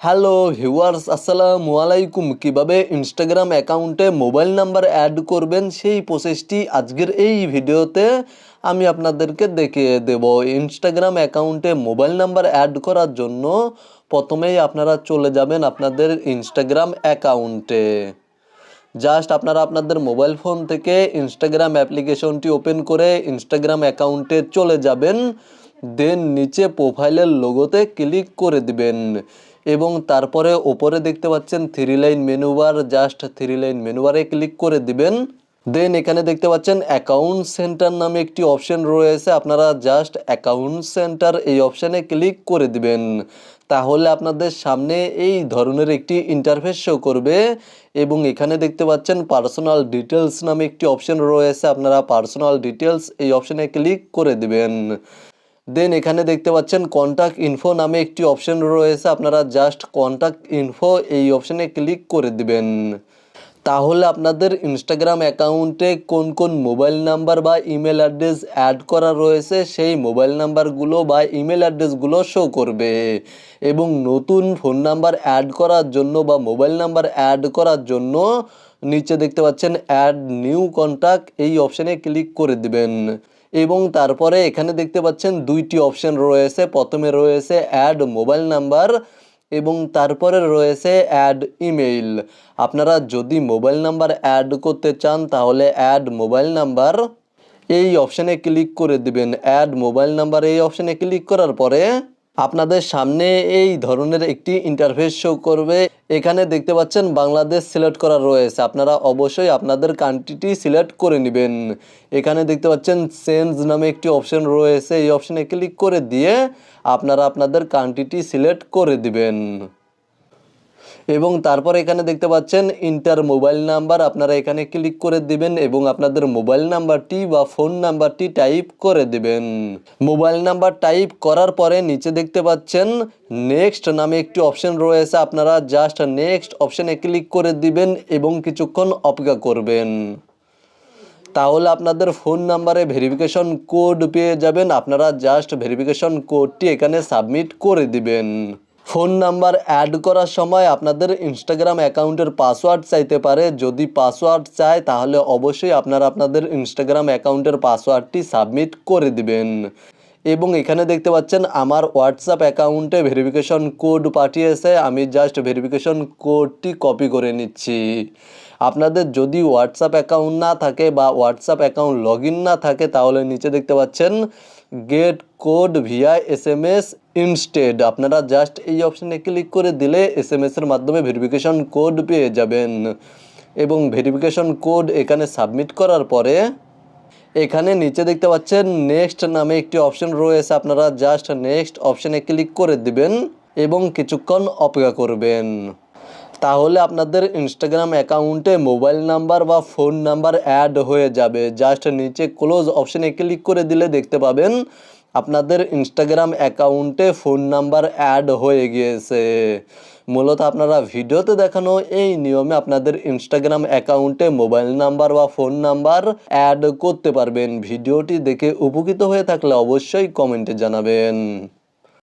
Hello viewers আসসালামু আলাইকুম। কীভাবে ইনস্টাগ্রাম অ্যাকাউন্টে মোবাইল নাম্বার অ্যাড করবেন, সেই প্রসেসটি আজকের এই ভিডিওতে আমি আপনাদেরকে দেখিয়ে দেব। ইনস্টাগ্রাম অ্যাকাউন্টে মোবাইল নাম্বার অ্যাড করার জন্য প্রথমেই আপনারা চলে যাবেন আপনাদের ইনস্টাগ্রাম অ্যাকাউন্টে জাস্ট আপনারা আপনাদের মোবাইল ফোন থেকে ইনস্টাগ্রাম অ্যাপ্লিকেশনটি ওপেন করে ইনস্টাগ্রাম অ্যাকাউন্টে চলে যাবেন। দেন নিচে প্রোফাইলের লোগোতে ক্লিক করে দিবেন। এবং তারপরে ওপরে দেখতে পাচ্ছেন three line menu bar just three line মেনুবারে click করে দিবেন। দেন এখানে দেখতে পাচ্ছেন অ্যাকাউন্ট সেন্টার নামে একটি অপশন রয়েছে। আপনারা জাস্ট অ্যাকাউন্ট সেন্টার এই অপশানে ক্লিক করে দিবেন। তাহলে আপনাদের সামনে এই ধরনের একটি ইন্টারফেস শো করবে। এবং এখানে দেখতে পাচ্ছেন পার্সোনাল ডিটেলস নামে একটি অপশন রয়েছে। আপনারা পার্সোনাল ডিটেলস এই অপশানে ক্লিক করে দিবেন। দেন এখানে দেখতে পাচ্ছেন কন্ট্যাক্ট ইনফো নামে একটি অপশন রয়েছে। আপনারা জাস্ট কন্ট্যাক্ট ইনফো এই অপশানে ক্লিক করে দিবেন। তাহলে আপনাদের ইনস্টাগ্রাম অ্যাকাউন্টে কোন কোন মোবাইল নাম্বার বা ইমেল অ্যাড্রেস অ্যাড করা রয়েছে, সেই মোবাইল নাম্বারগুলো বা ইমেল অ্যাড্রেসগুলো শো করবে। এবং নতুন ফোন নাম্বার অ্যাড করার জন্য বা মোবাইল নাম্বার অ্যাড করার জন্য নিচে দেখতে পাচ্ছেন অ্যাড নিউ কন্ট্যাক্ট এই অপশানে ক্লিক করে দিবেন। এবং তারপরে এখানে দেখতে পাচ্ছেন দুইটি অপশন রয়েছে। প্রথমে রয়েছে অ্যাড মোবাইল নাম্বার এবং তারপরে রয়েছে অ্যাড ইমেইল। আপনারা যদি মোবাইল নাম্বার অ্যাড করতে চান, তাহলে অ্যাড মোবাইল নাম্বার এই অপশানে ক্লিক করে দিবেন। অ্যাড মোবাইল নাম্বার এই অপশানে ক্লিক করার পরে আপনাদের সামনে এই ধরনের একটি ইন্টারফেস শো করবে। এখানে দেখতে পাচ্ছেন বাংলাদেশ সিলেক্ট করা রয়েছে। আপনারা অবশ্যই আপনাদের কান্ট্রিটি সিলেক্ট করে নেবেন। এখানে দেখতে পাচ্ছেন সেন্স নামে একটি অপশন রয়েছে। এই অপশনে ক্লিক করে দিয়ে আপনারা আপনাদের কান্ট্রিটি সিলেক্ট করে দিবেন। এবং তারপর এখানে দেখতে পাচ্ছেন ইন্টার মোবাইল নাম্বার আপনারা এখানে ক্লিক করে দিবেন এবং আপনাদের মোবাইল নাম্বারটি বা ফোন নাম্বারটি টাইপ করে দিবেন। মোবাইল নাম্বার টাইপ করার পরে নিচে দেখতে পাচ্ছেন নেক্সট নামে একটি অপশন রয়েছে, আপনারা জাস্ট নেক্সট অপশানে ক্লিক করে দিবেন এবং কিছুক্ষণ অপেক্ষা করবেন। তাহলে আপনাদের ফোন নাম্বারে ভেরিফিকেশন কোড পেয়ে যাবেন, আপনারা জাস্ট ভেরিফিকেশন কোডটি এখানে সাবমিট করে দিবেন। ফোন নাম্বার অ্যাড করার সময় আপনাদের ইনস্টাগ্রাম অ্যাকাউন্টের পাসওয়ার্ড চাইতে পারে। যদি পাসওয়ার্ড চায়, তাহলে অবশ্যই আপনারা আপনাদের ইনস্টাগ্রাম অ্যাকাউন্টের পাসওয়ার্ডটি সাবমিট করে দিবেন। এবং এখানে দেখতে পাচ্ছেন, আমার হোয়াটসঅ্যাপ অ্যাকাউন্টে ভেরিফিকেশন কোড পাঠিয়েছে। আমি জাস্ট ভেরিফিকেশন কোডটি কপি করে নিচ্ছি। আপনাদের যদি হোয়াটসঅ্যাপ অ্যাকাউন্ট না থাকে বা হোয়াটসঅ্যাপ অ্যাকাউন্ট লগ না থাকে, তাহলে নিচে দেখতে পাচ্ছেন get code via S M S instead আপনারা জাস্ট এই অপশানে ক্লিক করে দিলে এস এম এসের মাধ্যমে ভেরিফিকেশন কোড পেয়ে যাবেন। এবং ভেরিফিকেশন কোড এখানে সাবমিট করার পরে, এখানে নিচে দেখতে পাচ্ছেন নেক্সট নামে একটি অপশন রয়েছে, আপনারা জাস্ট নেক্সট অপশানে ক্লিক করে দিবেন এবং কিছুক্ষণ অপেক্ষা করবেন। তাহলে আপনাদের ইনস্টাগ্রাম অ্যাকাউন্টে মোবাইল নাম্বার বা ফোন নাম্বার অ্যাড হয়ে যাবে। জাস্ট নিচে ক্লোজ অপশানে ক্লিক করে দিলে দেখতে পাবেন আপনাদের ইনস্টাগ্রাম অ্যাকাউন্টে ফোন নাম্বার অ্যাড হয়ে গিয়েছে। মূলত আপনারা ভিডিওতে দেখানো এই নিয়মে আপনাদের ইনস্টাগ্রাম অ্যাকাউন্টে মোবাইল নাম্বার বা ফোন নাম্বার অ্যাড করতে পারবেন। ভিডিওটি দেখে উপকৃত হয়ে থাকলে অবশ্যই কমেন্টে জানাবেন।